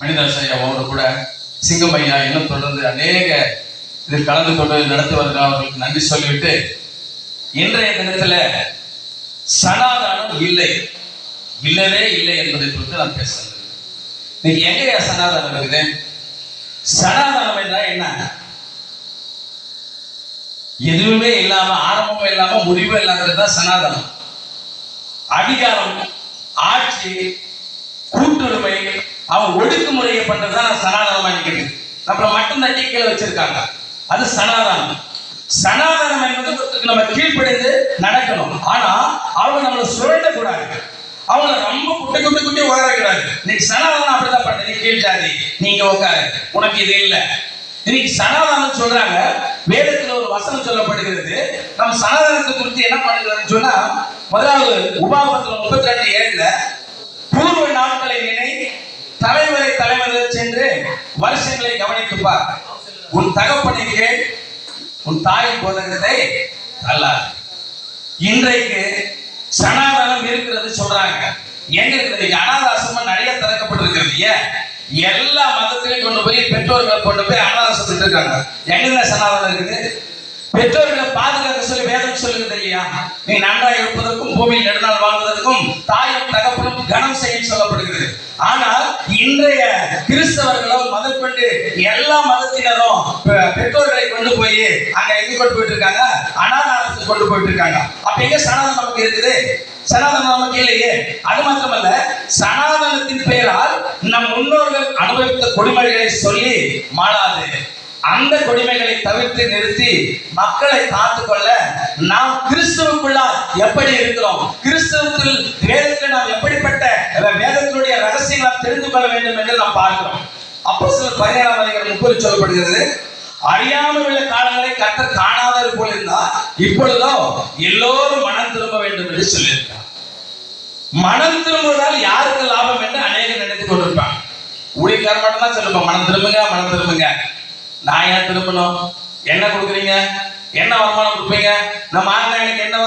மணிதாஸ் ஐயாவோடு கூட சிங்கம் ஐயா இன்னும் தொடர்ந்து அநேக இதில் கலந்து கொண்டு நடத்தி வருகிற அவர்களுக்கு நன்றி சொல்லிவிட்டு இன்றைய தினத்துல சனாதானம் இல்லை. இல்லவே இல்லை என்பதை குறித்து நான் பேசுகிறேன் இன்னைக்கு எங்கேயா சனாதானம் இருக்குது? சனாதானம் என்றால் என்ன? எதுவுமே இல்லாம ஆரம்பமும் இல்லாம முடிவும் இல்லாதது தான் சனாதனம். அதிகாரம் ஆட்சி கூட்டுரிமை அவன் ஒடுக்குமுறையை பண்றதுதான் நான் சனாதனமா நினைக்கிறேன். நம்மள மட்டும் தட்டி கீழே வச்சிருக்காங்க. அது சனாதனம். சனாதனம் என்பது ஒருத்தருக்கு நம்ம கீழ்ப்படைந்து நடக்கணும். ஆனா அவங்க நம்மளை சுரண்ட கூடாது. அவங்கள ரொம்ப குட்டி குட்டி குட்டி உயரக்கூடாது இன்னைக்கு சனாதனம் அப்படிதான் பண்ண நீ கீழ் ஜாதி நீங்க உட்காரு. உனக்கு இது இல்லை. இன்னைக்கு சனாதனம் சொல்றாங்க. வேதத்துல ஒரு வசனம் சொல்லப்படுகிறது. நம்ம சனாதனத்தை குறித்து என்ன பண்ணுகிறதுன்னு சொன்னா முதலாவது உபாபத்துல முப்பத்தி ரெண்டு ஏழுல தலைவரை தலைவரை சென்று வருஷங்களை கவனித்துப்பார். உன் தகப்பனை உன் தாயின் போதகத்தை அல்லாது இன்றைக்கு சனாதனம் இருக்கிறது சொல்றாங்க. எங்க இருக்கிறது? இன்னைக்கு நிறைய திறக்கப்பட்டிருக்கிறது. ஏன்? எல்லா மதத்திலையும் கொண்டு போய் பெற்றோர்கள் கொண்டு போய் அனாதாசம் இருக்காங்க எங்க சனாதனம் இருக்குது? பெற்றோர்களை பாதுகாக்க சொல்லி வேதம் சொல்லுகிறது இல்லையா? நீ நன்றாக இருப்பதற்கும் பூமியில் நெடுநாள் வாழ்வதற்கும் தாயும் தகப்பனும் கனம் செய்ய சொல்லப்படுகிறது. ஆனால் இன்றைய கிறிஸ்தவர்களோ மதம் கொண்டு எல்லா மதத்தினரும் பெற்றோர்களை கொண்டு போய் அங்க எங்க கொண்டு போயிட்டு இருக்காங்க அனாதாரத்துக்கு கொண்டு போயிட்டு இருக்காங்க அப்ப எங்க சனாதனம் நமக்கு இருக்குது? சனாதனம் நமக்கு இல்லையே. அது மாத்திரமல்ல சனாதனத்தின் பெயரால் நம் முன்னோர்கள் அனுபவித்த கொடுமைகளை சொல்லி மாளாது அந்த கொடுமைகளை தவிர்த்து நிறுத்தி மக்களை காத்துக்கொள்ள நாம் கிறிஸ்துவுக்குள்ள எப்படி இருக்கிறோம்? கிறிஸ்துவத்தில் வேதத்தில் நாம் எப்படிப்பட்ட வேதத்தினுடைய ரகசியங்களை நாம் தெரிந்து கொள்ள வேண்டும் என்று நாம் பார்க்கிறோம். அப்போ சில பதினேழாம் அதிகாரம் முப்பது சொல்லப்படுகிறது அறியாமல் உள்ள காலங்களை கர்த்தர் காணாதது போல இருந்தா இப்பொழுதோ எல்லோரும் மனம் திரும்ப வேண்டும் என்று சொல்லியிருக்கார் மனம் திரும்புவதால் யாருக்கு லாபம் என்று அநேகர் நினைத்துக் கொண்டிருப்பாங்க. ஊழியக்காரர் மட்டும் தான் சொல்லுப்போம் மனம் திரும்புங்க மனம் திரும்புங்க. நான் ஏன் திரும்பணும்? என்ன கொடுக்குறீங்க? என்ன வருமானம் கொடுப்பீங்க? நம்ம ஆன்லைனுக்கு என்ன